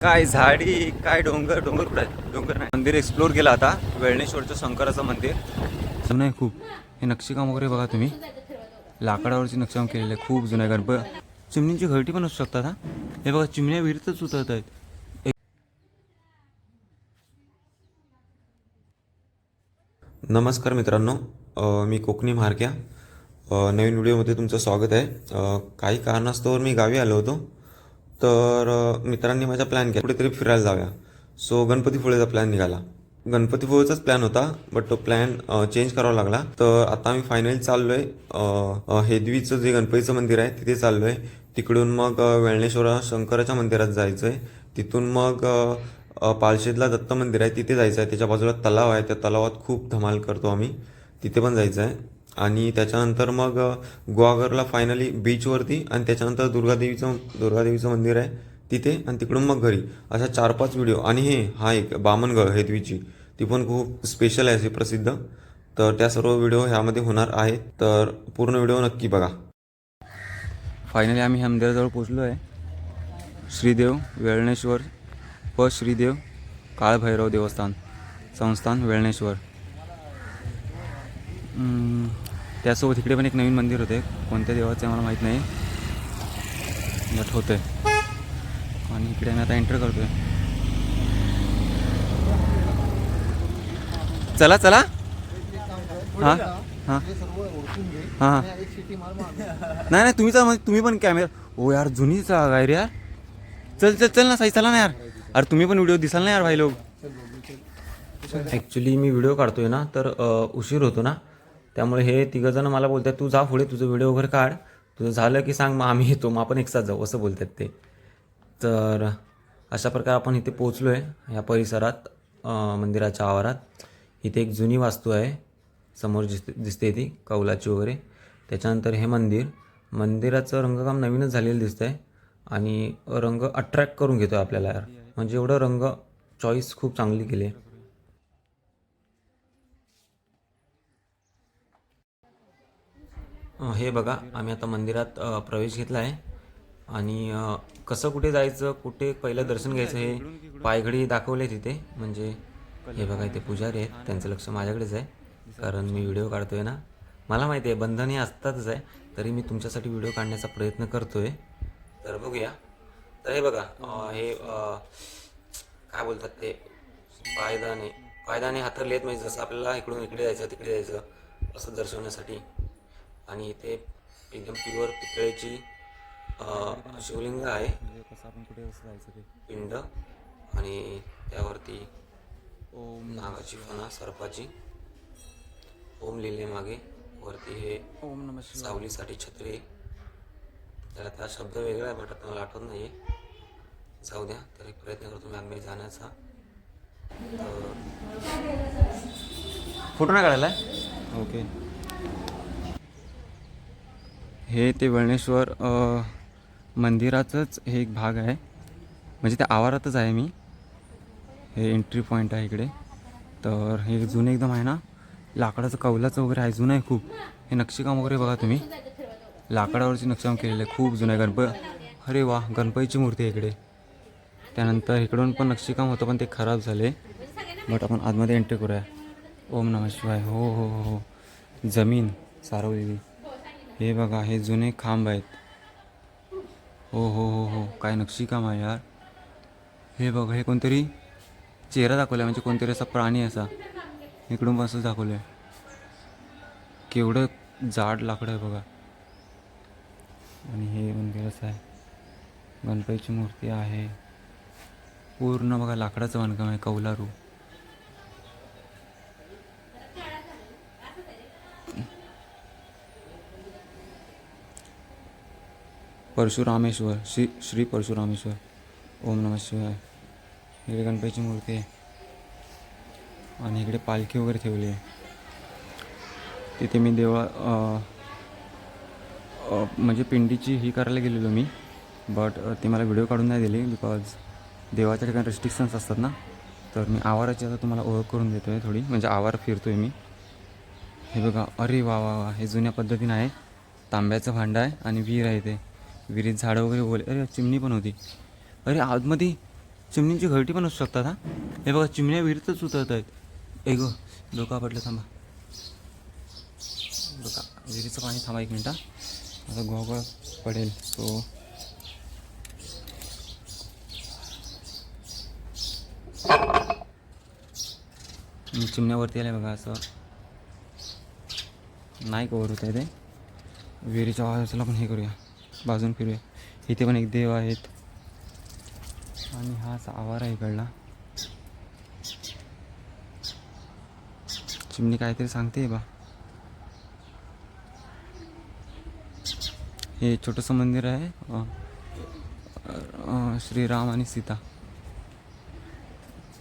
काय झाडी काय डोंगर डोंगर कुठं आहे? डोंगर नाही. मंदिर एक्सप्लोर केलं आता. वेळणेश्वरचं शंकराचं मंदिर. जुनं आहे खूप. हे नक्षीकाम वगैरे बघा तुम्ही. लाकडावरची नक्षीकाम केलेलं आहे. खूप जुनं आहे. चिमणींची घरटी पण असू शकतात हा. हे बघा चिमण्या विहिरीतच उतरत आहेत. नमस्कार मित्रांनो. मी कोकणी म्हारक्या. नवीन व्हिडिओमध्ये तुमचं स्वागत आहे. काही कारणास्तव मी गावी आलो होतो. तर मित्रांनी माझा प्लॅन केला. कुठेतरी फिरायला जाऊया. सो गणपतीपुळेचा प्लॅन निघाला. गणपतीपुळेचाच प्लॅन होता बट तो प्लॅन चेंज करावा लागला. तर आता मी फायनली चाललो आहे हेदवीचं जे गणपतीचं मंदिर आहे तिथे चाललो आहे तिकडून मग वेळणेश्वर वेळणेश्वरा शंकराच्या मंदिरात जायचं आहे तिथून मग पालशेदला दत्त मंदिर आहे तिथे जायचं आहे त्याच्या बाजूला तलाव आहे. त्या तलावात खूप धमाल करतो आम्ही. तिथे पण जायचं आहे आणि त्याच्यानंतर मग अ, गुहागरला फायनली बीचवरती आणि त्याच्यानंतर दुर्गादेवीचं दुर्गादेवीचं मंदिर आहे तिथे आणि तिकडून मग घरी. अशा चार पाच व्हिडिओ आणि हे हा एक बामणगड हेदवीची ती पण खूप स्पेशल आहे अशी प्रसिद्ध. तर त्या सर्व व्हिडिओ ह्यामध्ये होणार आहेत. तर पूर्ण व्हिडिओ नक्की बघा. फायनली आम्ही ह्या मंदिराजवळ पोचलो आहे. श्रीदेव वेळणेश्वर व श्रीदेव काळभैरव देवस्थान संस्थान वेळणेश्वर. त्यासोबत इकडे पण एक नवीन मंदिर होते. कोणत्या देवाचे मला माहीत नाही. बट होते. आणि इकडे मी आता एंटर करतोय. चला चला. हां? हां? हां नाही नाही तुम्ही तर तुम्ही पण कॅमेरा ओ यार जुनी जागा आहे रे यार. चल चल चल ना साई चला ना यार. अरे तुम्ही पण व्हिडिओ दिसाल ना यार भाई लोक. ॲक्च्युली मी व्हिडिओ काढतोय ना तर उशीर होतो ना. त्यामुळे हे तिघंजणं मला बोलतात तू जा पुढे तुझं व्हिडिओ वगैरे काढ. तुझं झालं की सांग मग आम्ही येतो मग आपण एकसाथ जाऊ असं बोलतात ते. तर अशा प्रकारे आपण इथे पोचलो आहे या परिसरात मंदिराच्या आवारात. इथे एक जुनी वास्तू आहे समोर दिसते दिसते ती कौलाची वगैरे. त्याच्यानंतर हे मंदिर. मंदिराचं रंगकाम नवीनच झालेलं दिसतं आहे आणि रंग अट्रॅक्ट करून घेतो आपल्याला यार. म्हणजे एवढं रंग चॉईस खूप चांगली केली आहे हे बघा आम्ही आता मंदिरात प्रवेश घेतला आहे आणि कसं कुठे जायचं कुठे पहिलं दर्शन घ्यायचं हे पायघडी दाखवले तिथे. म्हणजे हे बघा इथे पुजारी आहेत. त्यांचं लक्ष माझ्याकडेच आहे. कारण मी व्हिडिओ काढतोय ना. मला माहिती आहे बंधन हे असतातच आहे. तरी मी तुमच्यासाठी व्हिडिओ काढण्याचा प्रयत्न करतोय. तर बघूया. तर हे बघा हे काय बोलतात ते? पायदाने पायदाने हातरले आहेत. म्हणजे जसं आपल्याला इकडून इकडे जायचं तिकडे जायचं असं दर्शवण्यासाठी. आणि इथे एकदम प्युअर पितळेची शिवलिंग आहे. कसं आपण कुठे कसं जायचं ते? पिंड आणि त्यावरती ओम. नागाची फणा सर्पाची. ओम लिहिले मागे. वरती हे ओम नम सावलीसाठी छत्री. त्याला त्या शब्द वेगळा आहे बट आता मला आठवत नाही आहे जाऊ द्या तरी प्रयत्न करतो मी आम्ही जाण्याचा फोटो नाही काढायला? ओके. हे ते वळणेश्वर मंदिराचंच हे एक भाग आहे. म्हणजे त्या आवारातच आहे मी. हे एंट्री पॉईंट आहे इकडे. तर हे जुनं एकदम आहे ना? लाकडाचं कौलाचं वगैरे आहे. जुनं आहे खूप. हे नक्षीकाम वगैरे बघा तुम्ही. लाकडावरची नक्षीकाम केलेलं आहे. खूप जुनं आहे. गणप अरे वा! गणपतीची मूर्ती आहे इकडे. त्यानंतर इकडून पण नक्षीकाम होतं पण ते खराब झाले. बट आपण आतमध्ये एंट्री करूया. ओम नमः शिवाय. हो हो हो हो. जमीन सारवलेली हे बघा हे जुने खांब आहेत. हो हो हो हो. काय नक्षीकाम आहे यार. हे बघा हे कोणतरी चेहरा दाखवला म्हणजे कोणतरी असा प्राणी असा. इकडून पण असंच दाखवलं आहे केवढं जाड लाकडं आहे बघा. आणि हे मंदिर असं आहे. गणपतीची मूर्ती आहे. पूर्ण बघा लाकडाचं बांधकाम आहे कौलारू. परशुरामेश्वर श्री श्री परशुरामेश्वर. ओम नमः शिवाय. इकडे गणपतीची मूर्ती आहे. आणि इकडे पालखी वगैरे ठेवली आहे. तिथे मी देवळा म्हणजे पिंडीची ही करायला गेलेलो मी. बट ती मला व्हिडिओ काढून नाही दिली बिकॉज देवाच्या ठिकाणी रेस्ट्रिक्शन्स असतात ना. तर मी आवाराची आता तुम्हाला ओळख करून देतो आहे थोडी. म्हणजे आवार फिरतो आहे मी. हे बघा अरे वा वा वा हे जुन्या पद्धतीनं आहे. तांब्याचं भांडं आहे आणि विहीर आहे ते. विहिरीत झाडं वगैरे ओले. अरे चिमणी पण होती. अरे आतमध्ये चिमणींची घरटी पण असू शकतात हा? हे बघा चिमण्या विहिरीतच उतरत आहेत. ए गो डोका पडलं थांबा. डोका विहिरीचं पाणी थांबा एक मिनटं आता गोगळ पडेल सो चिमण्यावरती आले बघा असं. नाही कवर होत आहे ते. विहिरीच्या आवाजाला पण हे करूया. बाजून फिरूया. इथे पण एक देव आहेत. आणि हा असा आवार आहे इकडला. चिमणी काहीतरी सांगते बा. हे छोटंसं मंदिर आहे. श्रीराम आणि सीता.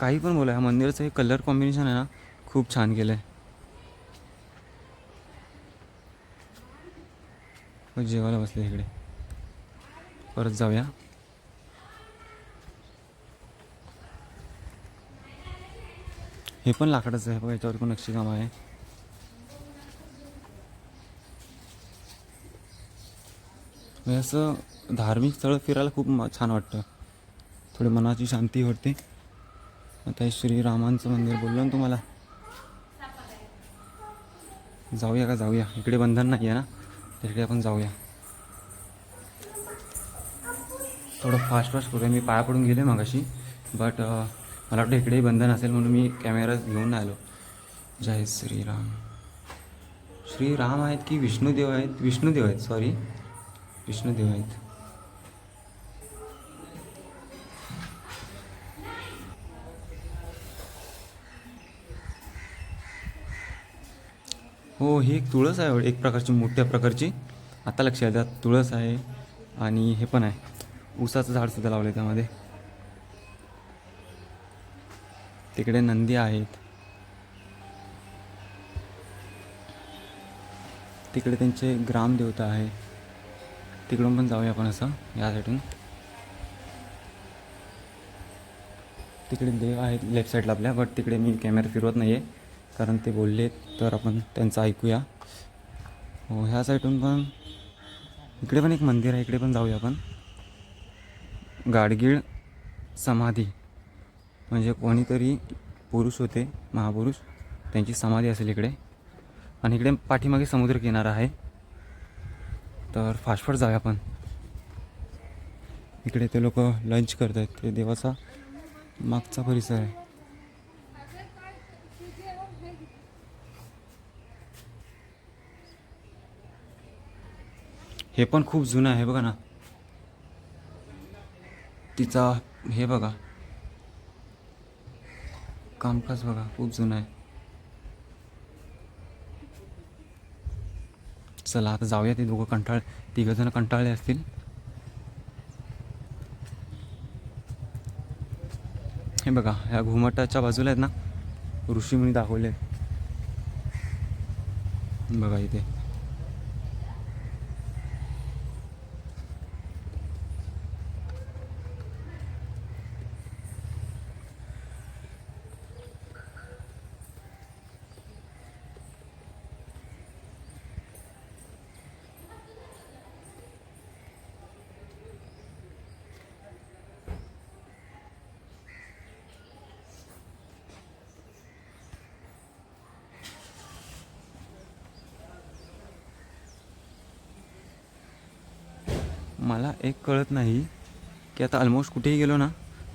काही पण बोला ह्या मंदिराचं हे कलर कॉम्बिनेशन आहे ना खूप छान केलं आहे जेवायला बसले इकडे. परत जाऊया. हे पण लाकडाचं आहे बघा याच्यावर पण नक्षीकाम आहे. म्हणजे असं धार्मिक स्थळं फिरायला खूप म- छान वाटतं. थोडी मनाची शांती होते. आता हे श्रीरामांचं मंदिर बोललो ना तुम्हाला. जाऊया का? जाऊया. इकडे बंधन नाही आहे ना तिकडे आपण जाऊया. थोडं फास्ट फास्ट करूया. मी पाया पडून गेले मगाशी बट uh, मला वाटतं इकडेही बंधन असेल म्हणून मी कॅमेरा घेऊन आलो. जय श्रीराम. श्रीराम आहेत की विष्णुदेव आहेत? विष्णुदेव आहेत सॉरी विष्णुदेव आहेत. हो ही एक तुळस आहे एक प्रकारची मोठ्या प्रकारची. आता लक्षात त्यात तुळस आहे आणि हे पण आहे. ऊसाचं झाड सुद्धा लावलं आहे त्यामध्ये. तिकडे नंदी आहेत. तिकडे त्यांचे ग्रामदेवता आहे. तिकडून पण जाऊया आपण असं या साईडून. तिकडे देव आहेत लेफ्ट साईडला आपल्या बट तिकडे मी कॅमेरा फिरवत नाही आहे कारण ते बोलले तर आपण त्यांचं ऐकूया. हो ह्या साईडून पण इकडे पण एक मंदिर आहे इकडे पण जाऊया आपण. गाडगीळ समाधी. म्हणजे कोणीतरी पुरुष होते महापुरुष त्यांची समाधी असेल इकडे. आणि इकडे पाठीमागे समुद्रकिनारा आहे. तर फास्ट जाऊया आपण. इकडे ते लोक लंच करत आहेत ते देवाचा मागचा परिसर आहे. हे पण खूप जुनं आहे बघा ना. तिचा हे बघा. कामकाज बघा खूप जुनं आहे. चला आता जाऊया ते दोघं कंटाळ तिघं जण कंटाळले असतील. हे बघा ह्या घुमटाच्या बाजूला आहेत ना ऋषीमुनी दाखवले आहेत. बघा इथे. मला एक कळत नाही की आता ऑलमोस्ट कुठेही गेलो ना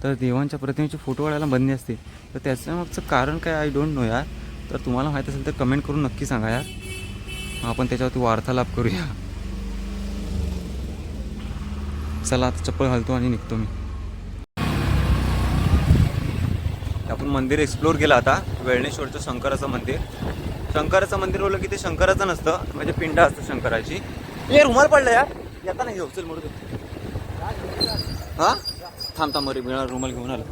तर देवांच्या प्रतिमेचे फोटो काढायला बंदी असते. तर त्याचं मागचं कारण काय आय डोंट नो यार. तर तुम्हाला माहीत असेल तर कमेंट करून नक्की सांगा यार. आपण त्याच्यावरती वार्तालाप करूया. चला आता चप्पल घालतो आणि निघतो मी. आपण मंदिर एक्सप्लोअर केलं आता वेळणेश्वरचं शंकराचं मंदिर. शंकराचं मंदिर बोललं की ते शंकराचं नसतं म्हणजे पिंड असतं शंकराची. हे रुमाल पडलं यार. येता नाही घेऊ चल मोडू दे. हा? थांब थांब रे मिळा रुमाल घेऊन आलो.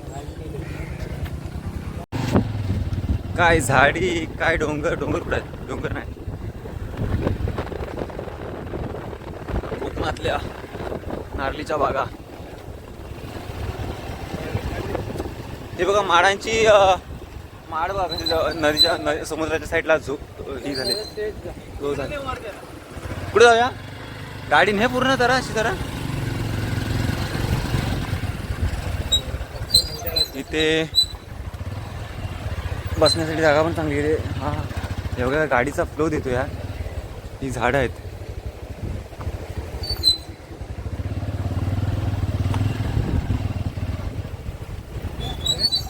काय झाडी काय डोंगर डोंगर कुठं आहे डोंगर नाही. कोकणातल्या नारलीच्या बागा. हे बघा माडांची माड बघा जवळ- नदीच्या नदी समुद्राच्या साईडला झो ही झाली. हो झाली. कुठे जाऊया? गाडी नाही पूर्ण जरा अशी जरा. इथे बसण्यासाठी जागा पण चांगली आहे. हा एवढ्या गाडीचा फ्लो देतो यार. ही झाडं आहेत.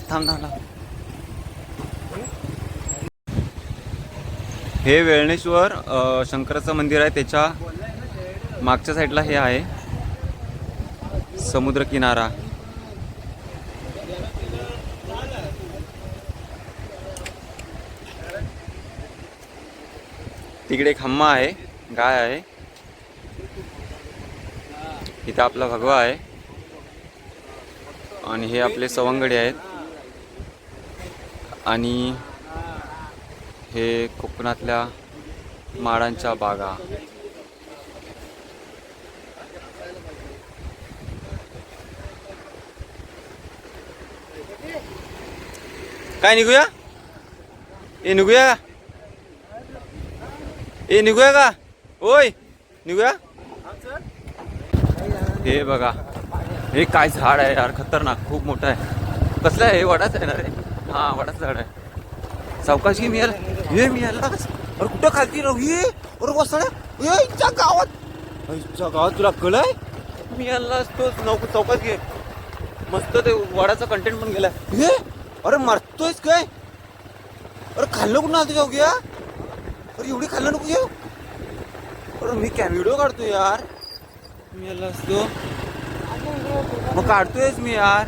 थांब थांब थांब. हे वेळणेश्वर शंकराचं मंदिर आहे त्याच्या मागच्या साईडला हे आहे. समुद्र किनारा. तिकडे एक हम्मा आहे गाय आहे. इथं आपला भगवा आहे. आणि हे आपले सवंगडे आहेत. आणि हे कोकणातल्या माडांच्या बागा. काय निघूया? ए निघूया ए निघूया का? ओय निघूया? हे बघा हे काय झाड आहे यार खतरनाक खूप मोठं आहे. कसलं आहे? हे वडाच आहे ना रे? हा वडाच झाड आहे. सावकाश घे मिळाला हे मिळाला अरे कुठं खालती राहू ये अरे वसड्या ये इच्छा गावात. इच्छा गावात तुला कळय मी आला तो नौक चौकात घे. मस्त ते वडाचा कंटेंट पण गेला हे अरे मरतोयस काय? अरे खाल्लं कुठं आलं जाऊ घ्या? अरे एवढी खाल्लं नको घेऊ. अरे मी कॅ व्हिडिओ काढतो यार. मी आला असतो. मग काढतोयच मी यार.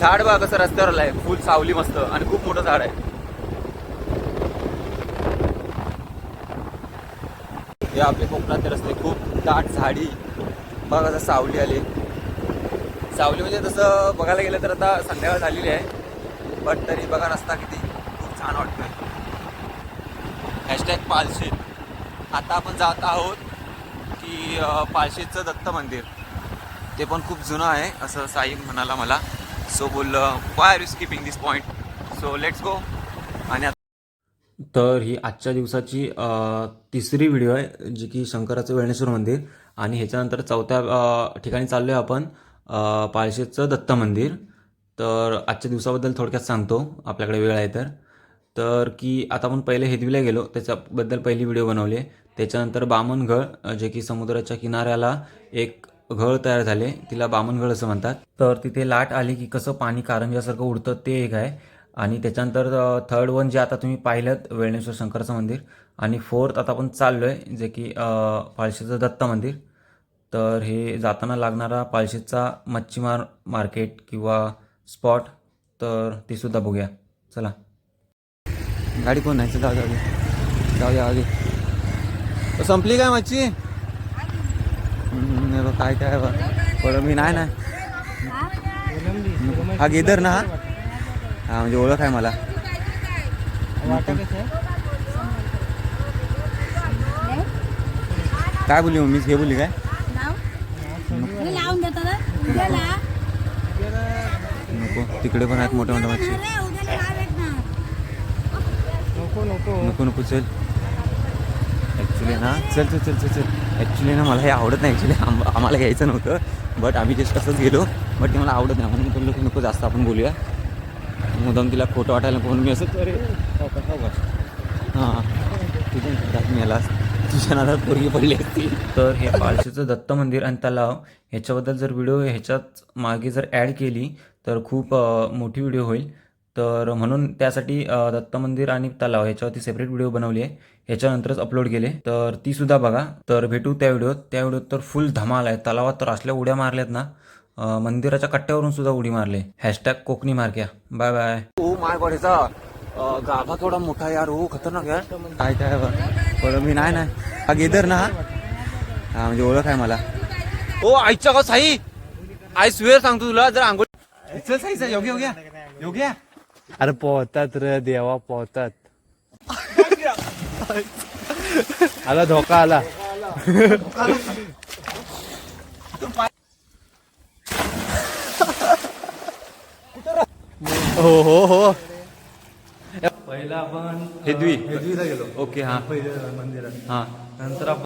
झाड बघा कसं रस्त्यावर आलंय. फुल सावली मस्त आणि खूप मोठं झाड आहे. हे आपले कोकणातले रस्ते खूप दाट झाडी. बघा कसं सावली आली. सावली म्हणजे तसं बघायला गेलं तर आता संध्याकाळ झालेली आहे. पण तरी बघा रस्ता किती खूप छान वाटतोय. हॅशटॅग पालशेत आता आपण जात आहोत की पालशेतचं दत्त मंदिर. ते पण खूप जुनं आहे असं साई म्हणाला मला. सो बोललं why are you skipping this point so let's go आणि तर ही आजच्या दिवसाची तिसरी व्हिडिओ आहे जी की शंकराचं वेळणेश्वर मंदिर. आणि ह्याच्यानंतर चौथ्या ठिकाणी चाललो आहे आपण. पाळशेचं दत्त मंदिर. तर आजच्या दिवसाबद्दल थोडक्यात सांगतो. आपल्याकडे वेळ आहे तर. तर की आता आपण पहिले हेदवीला गेलो. त्याच्याबद्दल पहिली व्हिडिओ बनवले. त्याच्यानंतर बामणघळ जे की समुद्राच्या किनाऱ्याला एक घळ तयार झाले. तिला बामणघळ असं म्हणतात. तर तिथे लाट आली की कसं पाणी कारंजासारखं उडतं ते एक आहे. आणि त्याच्यानंतर थर्ड वन जे आता तुम्ही पाहिलं वेळणेश्वर शंकरचं मंदिर. आणि फोर्थ आता आपण चाललो आहे जे की पाळशीचं दत्त मंदिर. तर हे जाताना लागणारा पालशेचा मच्छीमार मार्केट किंवा स्पॉट तर ते सुद्धा बघूया. चला. गाडी कोण नाही जाऊ जाऊ जाऊ द्या आधी संपली काय मच्छी? बघ, काय काय बघ. बरं मी नाही ना. हा गेदर ना हा? हा म्हणजे ओळख आहे मला. काय बोलली मम्मी हे बोलली काय हे लावून देतात हं? उद्याला नको तिकडे पण आहेत मोठ्या मोठ्या मच्छी. नको नको. चल. ॲक्च्युली ना चल चल चल चल चल. ॲक्च्युली ना मला हे आवडत नाही ॲक्च्युली आम आम्हाला घ्यायचं नव्हतं बट आम्ही जस्ट असंच गेलो बट ते मला आवडत नाही. म्हणून मी बोललो की नको जास्त आपण बोलूया. मुदाम तिला खोटं वाटायला नको म्हणून मी असंच अरे सावकाश, सावकाश. हां. तुझ्या घरात मी याला. तुझ्या नादात पोरगी पडली असती. तर हे पाळशीचं दत्त मंदिर आणि तलाव ह्याच्याबद्दल जर व्हिडिओ ह्याच्यात मागे जर ॲड केली तर खूप मोठी व्हिडिओ होईल. तर म्हणून त्यासाठी दत्त मंदिर आणि तलाव ह्याच्यावरती सेपरेट व्हिडिओ बनवली आहे. ह्याच्यानंतरच अपलोड केले. तर ती सुद्धा बघा. तर भेटू त्या व्हिडिओत त्या व्हिडिओत तर फुल धमाल आहे. तलावात तर असल्या उड्या मारल्यात ना. मंदिराच्या कट्ट्यावरून सुद्धा उडी मारले. हॅशटॅग कोकणी मारक्या bye bye oh my god गाभा केवढा मोठा यार ओ खतरनाक यार. काय काय बरं मी नाही नाही. हा गेदर ना हा. हा म्हणजे ओळख आहे मला. ओ आईच्या गाव साई. आय स्वेअर सांगतो तुला जर आंघोळ चल साई साई योग्य योग्य. योग्य. अरे पोहतात रे देवा पोहतात. आला धोका आला. हो हो हो. पहिला आपण हेदवी हेदवीला गेलो. ओके हा. पहिले मंदिरात. हा. नंतर आपण